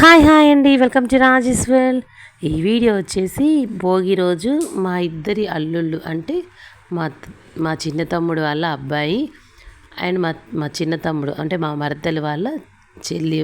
Hi hi అండి. Welcome to Rajeshwal ఈ video వచ్చేసి భోగి రోజు మా ఇద్దరి అల్లుళ్ళు అంటే మా మా చిన్న తమ్ముడు వాళ్ళ అబ్బాయి అండ్ మా మా చిన్న తమ్ముడు అంటే మా మరదలు వాళ్ళ చెల్లి.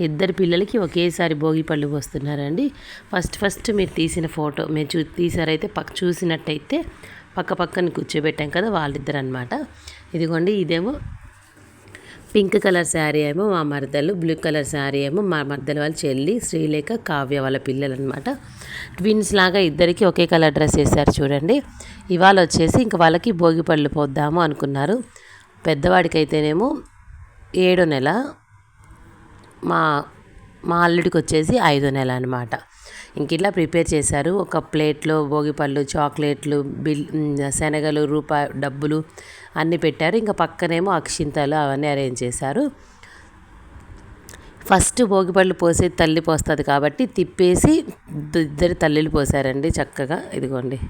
ఇద్దరు పిల్లలకి ఒకేసారి భోగి పళ్ళు పోస్తున్నారండి. ఫస్ట్ ఫస్ట్ మీరు తీసిన ఫోటో మీరు చూ తీసారైతే పక్క చూసినట్టయితే పక్క పక్కన కూర్చోబెట్టాం కదా వాళ్ళిద్దరు అనమాట ఇదిగోండి ఇదేమో పింక్ కలర్ శారీ ఏమో మా మరదలు బ్లూ కలర్ శారీ ఏమో మా మరదల వాళ్ళ చెల్లి శ్రీలేఖ కావ్య వాళ్ళ పిల్లలు అనమాట ట్విన్స్ లాగా ఇద్దరికి ఒకే కలర్ డ్రెస్ వేశారు చూడండి. ఇవాళ వచ్చేసి ఇంక వాళ్ళకి భోగి పళ్ళు పోద్దాము అనుకున్నారు. పెద్దవాడికైతేనేమో ఏడో నెల మా మా అల్లుడికి వచ్చేసి ఐదో నెల అనమాట ఇంక ఇట్లా ప్రిపేర్ చేశారు. ఒక ప్లేట్లో భోగిపళ్ళు చాక్లెట్లు బిల్ శనగలు రూపాయి డబ్బులు అన్నీ పెట్టారు. ఇంకా పక్కనేమో అక్షింతలు అవన్నీ అరేంజ్ చేశారు. ఫస్ట్ భోగిపళ్ళు పోసే తల్లి పోస్తుంది కాబట్టి తిప్పేసి ఇద్దరు తల్లిలు పోసారండి చక్కగా. ఇదిగోండి.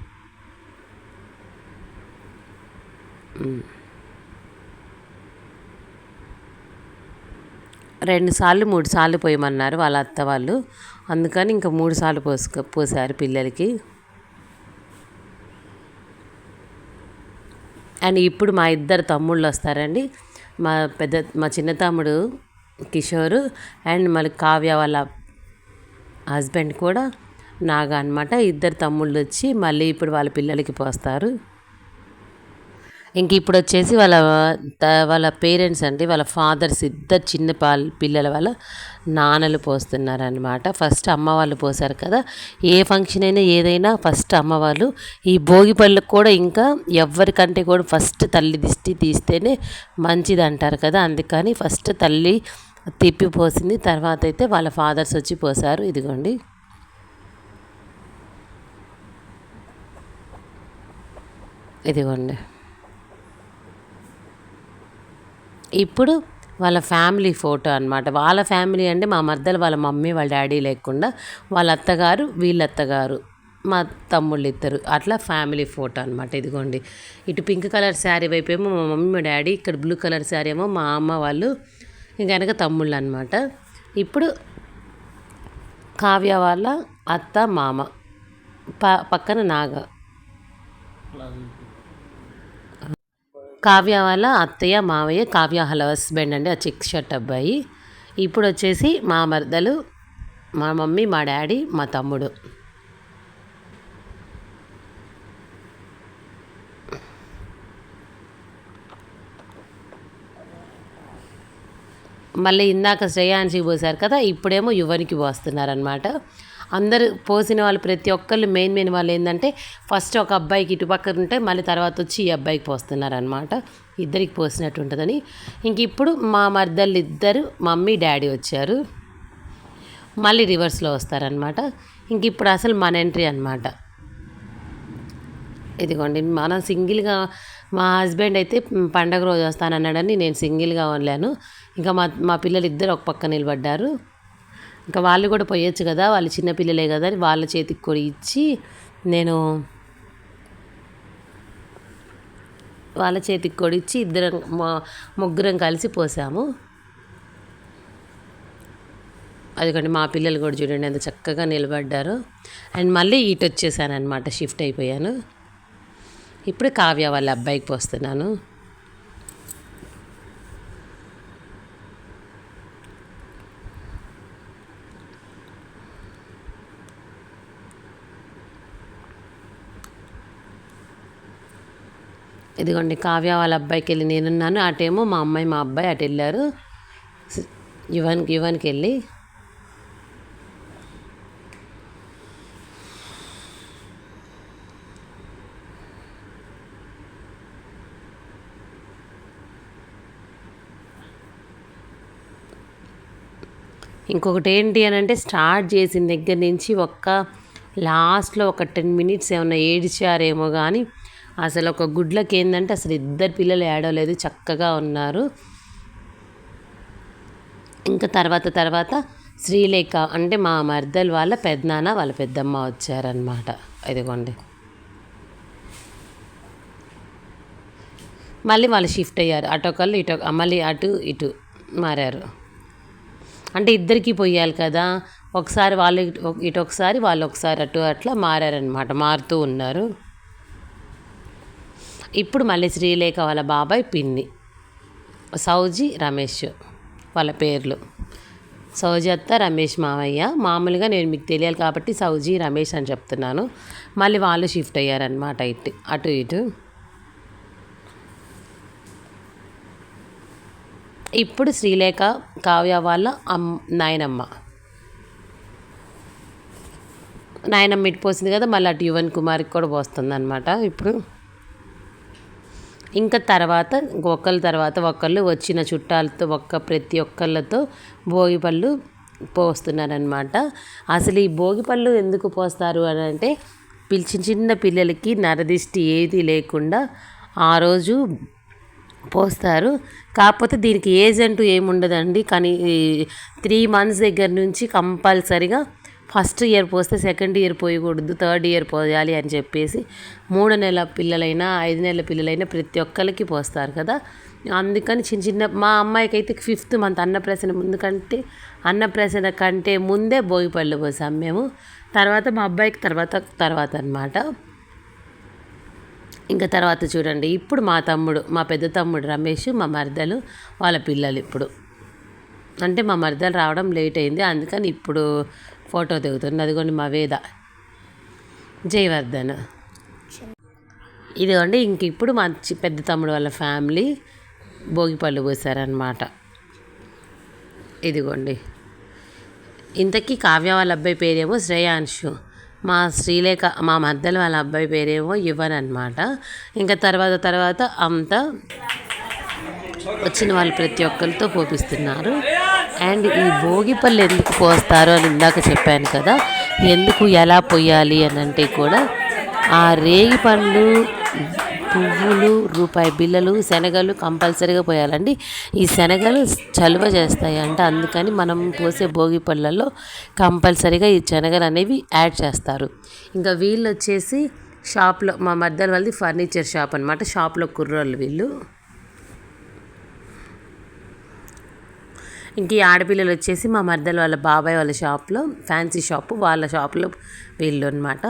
రెండు సార్లు మూడు సార్లు పోయమన్నారు వాళ్ళ అత్త వాళ్ళు. అందుకని ఇంకా మూడు సార్లు పోసుక పోసారు పిల్లలకి. అండ్ ఇప్పుడు మా ఇద్దరు తమ్ముళ్ళు వస్తారండి. మా పెద్ద మా చిన్న తమ్ముడు కిషోరు అండ్ మళ్ళీ కావ్య వాళ్ళ హస్బెండ్ కూడా నాగా అనమాట ఇద్దరు తమ్ముళ్ళు వచ్చి మళ్ళీ ఇప్పుడు వాళ్ళ పిల్లలకి పోస్తారు. ఇంక ఇప్పుడు వచ్చేసి వాళ్ళ వాళ్ళ పేరెంట్స్ అండి వాళ్ళ ఫాదర్స్ ఇద్దరు చిన్న పాల్ పిల్లల వాళ్ళ నాన్నలు పోస్తున్నారనమాట ఫస్ట్ అమ్మ వాళ్ళు పోసారు కదా. ఏ ఫంక్షన్ అయినా ఏదైనా ఫస్ట్ అమ్మ వాళ్ళు. ఈ భోగి పళ్ళకు కూడా ఇంకా ఎవరికంటే కూడా ఫస్ట్ తల్లి దిష్టి తీస్తేనే మంచిది అంటారు కదా. అందుకని ఫస్ట్ తల్లి తిప్పి పోసింది. తర్వాత అయితే వాళ్ళ ఫాదర్స్ వచ్చి పోసారు ఇదిగోండి. ఇదిగోండి. ఇప్పుడు వాళ్ళ ఫ్యామిలీ ఫోటో అనమాట వాళ్ళ ఫ్యామిలీ అంటే మా మద్దలు వాళ్ళ మమ్మీ వాళ్ళ డాడీ లేకుండా వాళ్ళ అత్తగారు వీళ్ళ అత్తగారు మా తమ్ముళ్ళు ఇద్దరు. అట్లా ఫ్యామిలీ ఫోటో అనమాట ఇదిగోండి. ఇటు పింక్ కలర్ శారీ వైపు ఏమో మా మమ్మీ మా డాడీ ఇక్కడ బ్లూ కలర్ శారీ ఏమో మా అమ్మ వాళ్ళు ఇంకా వెనక తమ్ముళ్ళు అనమాట ఇప్పుడు కావ్య వాళ్ళ అత్త మామ ప పక్కన నాగ. కావ్య వాళ్ళ అత్తయ్య మావయ్య కావ్య వాళ్ళ హస్బెండ్ అండి. ఆ చెక్ షర్ట్ అబ్బాయి. ఇప్పుడు వచ్చేసి మా మరదలు మా మమ్మీ మా డాడీ మా తమ్ముడు. మళ్ళీ ఇందాక శ్రేయాన్షికి పోసారు కదా ఇప్పుడేమో యువనికి పోస్తున్నారనమాట అందరు పోసిన వాళ్ళు ప్రతి ఒక్కళ్ళు మెయిన్ మెయిన్ వాళ్ళు ఏంటంటే ఫస్ట్ ఒక అబ్బాయికి ఇటుపక్కన ఉంటే మళ్ళీ తర్వాత వచ్చి ఈ అబ్బాయికి పోస్తున్నారనమాట ఇద్దరికి పోసినట్టు ఉంటుందని. ఇంక ఇప్పుడు మా మర్దళ్ళు ఇద్దరు మమ్మీ డాడీ వచ్చారు. మళ్ళీ రివర్స్లో వస్తారనమాట ఇంక ఇప్పుడు అసలు మన ఎంట్రీ అనమాట ఇదిగోండి మనం సింగిల్గా మా హస్బెండ్ అయితే పండగ రోజు వస్తానన్నాడని నేను సింగిల్గా ఉండలేను ఇంకా మా మా పిల్లలు ఇద్దరు ఒక పక్క నిలబడ్డారు. ఇంకా వాళ్ళు కూడా పోయొచ్చు కదా వాళ్ళు చిన్నపిల్లలే కదా అని వాళ్ళ చేతికి కూడా ఇచ్చి నేను వాళ్ళ చేతికి కూడా ఇచ్చి ఇద్దరం ముగ్గురం కలిసి పోసాము. అదిగోండి మా పిల్లలు కూడా చూడండి ఎంత చక్కగా నిలబడ్డారు. అండ్ మళ్ళీ ఇటు వచ్చేసాను అనమాట షిఫ్ట్ అయిపోయాను. ఇప్పుడు కావ్య వాళ్ళ అబ్బాయికి పోస్తున్నాను. ఇదిగోండి కావ్య వాళ్ళ అబ్బాయికి వెళ్ళి నేనున్నాను. అటేమో మా అమ్మాయి మా అబ్బాయి అటు వెళ్ళారు. యువన్కి యువన్కి వెళ్ళి. ఇంకొకటి ఏంటి అని అంటే స్టార్ట్ చేసిన దగ్గర నుంచి ఒక్క లాస్ట్లో ఒక టెన్ మినిట్స్ ఏమైనా ఏడిచారేమో కానీ అసలు ఒక గుడ్లకి ఏంటంటే అసలు ఇద్దరు పిల్లలు ఏడవలేదు చక్కగా ఉన్నారు. ఇంకా తర్వాత తర్వాత శ్రీలేఖ అంటే మా మర్దల్ వాళ్ళ పెద్దనాన్న వాళ్ళ పెద్దమ్మ వచ్చారనమాట ఇదిగోండి. మళ్ళీ వాళ్ళు షిఫ్ట్ అయ్యారు. అటొకళ్ళు ఇటు మళ్ళీ అటు ఇటు మారారు. అంటే ఇద్దరికి పోయాలి కదా. ఒకసారి వాళ్ళు ఇటు ఒకసారి వాళ్ళు ఒకసారి అటు అట్లా మారారనమాట మారుతూ ఉన్నారు. ఇప్పుడు మళ్ళీ శ్రీలేఖ వాళ్ళ బాబాయ్ పిన్ని. సౌజీ రమేష్ వాళ్ళ పేర్లు. సౌజీ అత్త రమేష్ మామయ్య మామూలుగా నేను మీకు తెలియాలి కాబట్టి సౌజీ రమేష్ అని చెప్తున్నాను. మళ్ళీ వాళ్ళు షిఫ్ట్ అయ్యారనమాట ఇటు అటు ఇటు. ఇప్పుడు శ్రీలేఖ కావ్య వాళ్ళ అమ్ నాయనమ్మ. నాయనమ్మ ఇటు పోసింది కదా మళ్ళీ అటు యువన్ కుమార్కి కూడా పోస్తుంది అనమాట ఇప్పుడు. ఇంకా తర్వాత ఒకళ్ళ తర్వాత ఒకళ్ళు వచ్చిన చుట్టాలతో ఒక్క ప్రతి ఒక్కళ్ళతో భోగి పళ్ళు పోస్తున్నారనమాట అసలు ఈ భోగి పళ్ళు ఎందుకు పోస్తారు అని అంటే పిలిచిన చిన్న పిల్లలకి నరదిష్టి ఏది లేకుండా ఆ రోజు పోస్తారు. కాకపోతే దీనికి ఏజ్ అంటూ ఏముండదండి. కానీ త్రీ మంత్స్ దగ్గర నుంచి కంపల్సరిగా ఫస్ట్ ఇయర్ పోస్తే సెకండ్ ఇయర్ పోయకూడదు థర్డ్ ఇయర్ పోయాలి అని చెప్పేసి మూడు నెలల పిల్లలైనా ఐదు నెలల పిల్లలైనా ప్రతి ఒక్కరికి పోస్తారు కదా. అందుకని చిన్న చిన్న మా అమ్మాయికి అయితే ఫిఫ్త్ మంత్ అన్నప్రాసన ముందు కంటే అన్నప్రాసన కంటే ముందే భోగిపళ్ళు పోసాం మేము. తర్వాత మా అబ్బాయికి తర్వాత తర్వాత అనమాట ఇంకా తర్వాత చూడండి ఇప్పుడు మా తమ్ముడు మా పెద్ద తమ్ముడు రమేష్ మా మరదలు వాళ్ళ పిల్లలు ఇప్పుడు. అంటే మా మరదలు రావడం లేట్ అయింది అందుకని ఇప్పుడు ఫోటో దిగుతుంది అదిగోండి మా వేద. జయవర్ధన్. ఇదిగోండి ఇంక ఇప్పుడు మా చి- పెద్ద తమ్ముడు వాళ్ళ ఫ్యామిలీ భోగిపళ్ళు పోసారనమాట ఇదిగోండి. ఇంతకీ కావ్య వాళ్ళ అబ్బాయి పేరేమో శ్రేయాంశు. మా శ్రీలేఖ మా మద్దలు వాళ్ళ అబ్బాయి పేరేమో యువన్ అనమాట ఇంకా తర్వాత తర్వాత అంతా వచ్చిన వాళ్ళు ప్రతి ఒక్కరితో పోపిస్తున్నారు. అండ్ ఈ భోగి పళ్ళు ఎందుకు పోస్తారు అని ఇందాక చెప్పాను కదా ఎందుకు ఎలా పోయాలి అని అంటే కూడా ఆ రేగి పండ్లు పువ్వులు రూపాయి బిళ్ళలు శనగలు కంపల్సరీగా పోయాలండి. ఈ శనగలు చలువ చేస్తాయి అంటే అందుకని మనం పోసే భోగి పళ్ళల్లో కంపల్సరీగా ఈ శనగలు అనేవి యాడ్ చేస్తారు. ఇంకా వీళ్ళు వచ్చేసి షాప్లో మా మధ్యలో వాళ్ళది ఫర్నిచర్ షాప్ అనమాట షాప్లో కుర్రోళ్ళు వీళ్ళు. ఇంక ఈ ఆడపిల్లలు వచ్చేసి మా మర్దలు వాళ్ళ బాబాయ్ వాళ్ళ షాప్లో ఫ్యాన్సీ షాపు వాళ్ళ షాప్లో వీళ్ళు అనమాట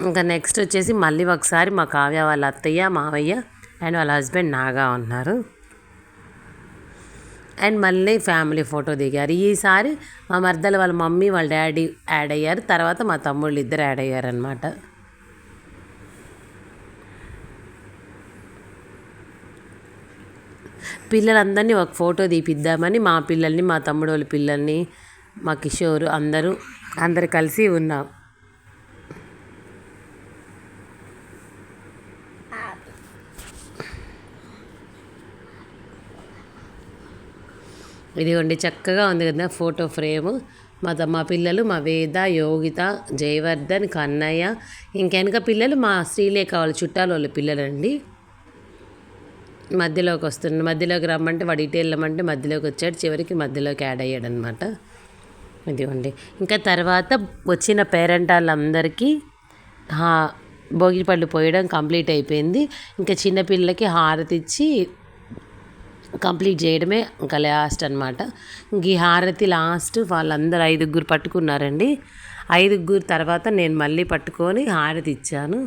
ఇంకా నెక్స్ట్ వచ్చేసి మళ్ళీ ఒకసారి మా కావ్య వాళ్ళ అత్తయ్య మావయ్య అండ్ వాళ్ళ హస్బెండ్ నాగా ఉన్నారు. అండ్ మళ్ళీ ఫ్యామిలీ ఫోటో దిగారు. ఈసారి మా మర్దలు వాళ్ళ మమ్మీ వాళ్ళ డాడీ యాడ్ అయ్యారు. తర్వాత మా తమ్ముళ్ళు ఇద్దరు యాడ్ అయ్యారు పిల్లలందరినీ ఒక ఫోటో తీపిద్దామని మా పిల్లల్ని మా తమ్ముడు వాళ్ళ పిల్లల్ని మా కిషోర్ అందరూ అందరు కలిసి ఉన్నాం. ఇదిగోండి చక్కగా ఉంది కదా ఫోటో ఫ్రేమ్. మా త- మా పిల్లలు మా వేద యోగిత జయవర్ధన్ కన్నయ్య ఇంకెనక పిల్లలు మా శ్రీలేఖ వాళ్ళ చుట్టాలు వాళ్ళ పిల్లలండి. మధ్యలోకి వస్తున్నాడు మధ్యలోకి రమ్మంటే వాడు ఇటు వెళ్ళమంటే మధ్యలోకి వచ్చాడు. చివరికి మధ్యలోకి యాడ్ అయ్యాడు అనమాట ఇదిగోండి. ఇంకా తర్వాత వచ్చిన పేరెంట్ వాళ్ళందరికీ భోగిపళ్ళు పోయడం కంప్లీట్ అయిపోయింది. ఇంకా చిన్నపిల్లలకి హారతి ఇచ్చి కంప్లీట్ చేయడమే ఇంకా లాస్ట్ అనమాట ఈ హారతి లాస్ట్ వాళ్ళందరూ ఐదుగురు పట్టుకున్నారండి. ఐదుగురు తర్వాత నేను మళ్ళీ పట్టుకొని హారతి ఇచ్చాను.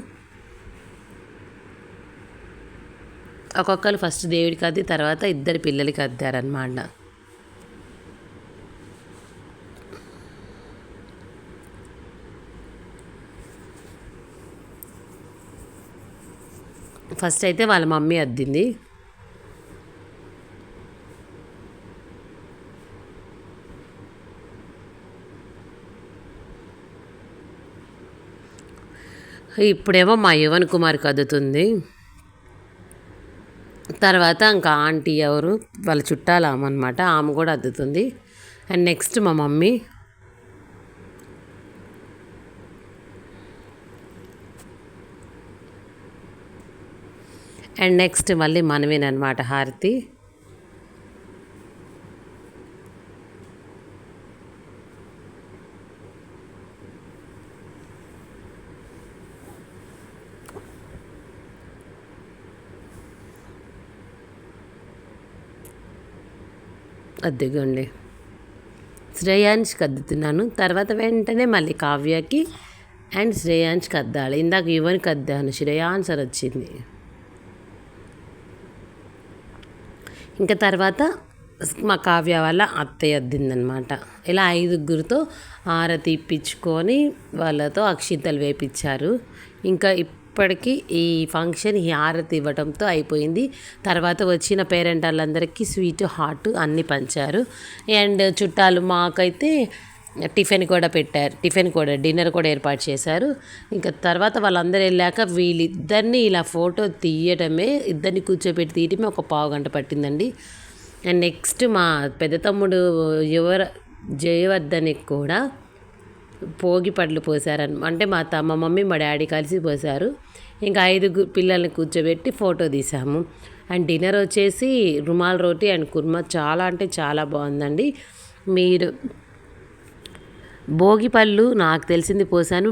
ఒక్కొక్కరు ఫస్ట్ దేవుడికి అద్ది తర్వాత ఇద్దరు పిల్లలకి అద్దారనమాట ఫస్ట్ అయితే వాళ్ళ మమ్మీ అద్దింది. ఇప్పుడేమో మా యువన్ కుమార్కి అద్దుతుంది. తర్వాత ఇంకా ఆంటీ ఎవరు వాళ్ళ చుట్టాలు ఆమె అనమాట ఆమె కూడా అద్దుతుంది. అండ్ నెక్స్ట్ మా మమ్మీ. అండ్ నెక్స్ట్ మళ్ళీ మనమేనమాట హారతి. అద్దెగోండి శ్రేయాంష్కి అద్దుతున్నాను. తర్వాత వెంటనే మళ్ళీ కావ్యకి అండ్ శ్రేయాంష్కి అద్దాలి. ఇందాక యువనికి అద్దాను. శ్రేయాన్స్ అని వచ్చింది. ఇంకా తర్వాత మా కావ్య వాళ్ళ అత్తయ్య అద్దిందనమాట. ఇలా ఐదుగురితో ఆరతి ఇప్పించుకొని వాళ్ళతో అక్షింతలు వేపించారు. ఇంకా ఇప్పటికి ఈ ఫంక్షన్ ఈ హారతి ఇవ్వడంతో అయిపోయింది. తర్వాత వచ్చిన పేరెంట్ వాళ్ళందరికీ స్వీట్ హాట్ అన్నీ పంచారు. అండ్ చుట్టాలు మాకైతే టిఫిన్ కూడా పెట్టారు. టిఫిన్ కూడా డిన్నర్ కూడా ఏర్పాటు చేశారు. ఇంకా తర్వాత వాళ్ళందరూ వెళ్ళాక వీళ్ళిద్దరిని ఇలా ఫోటో తీయటమే ఇద్దరిని కూర్చోబెట్టి తీయటమే ఒక పావు గంట పట్టిందండి. అండ్ నెక్స్ట్ మా పెద్ద తమ్ముడు యువర జయవర్ధనికి కూడా పోగి పళ్ళు పోసారని అంటే మా తమ్మ మా మమ్మీ మా డాడీ కలిసి పోసారు. ఇంకా ఐదుగురు పిల్లల్ని కూర్చోబెట్టి ఫోటో తీసాము. అండ్ డిన్నర్ వచ్చేసి రుమాల్ రోటీ అండ్ కుర్మా చాలా అంటే చాలా బాగుందండి. మీరు భోగి పళ్ళు నాకు తెలిసింది పోసాను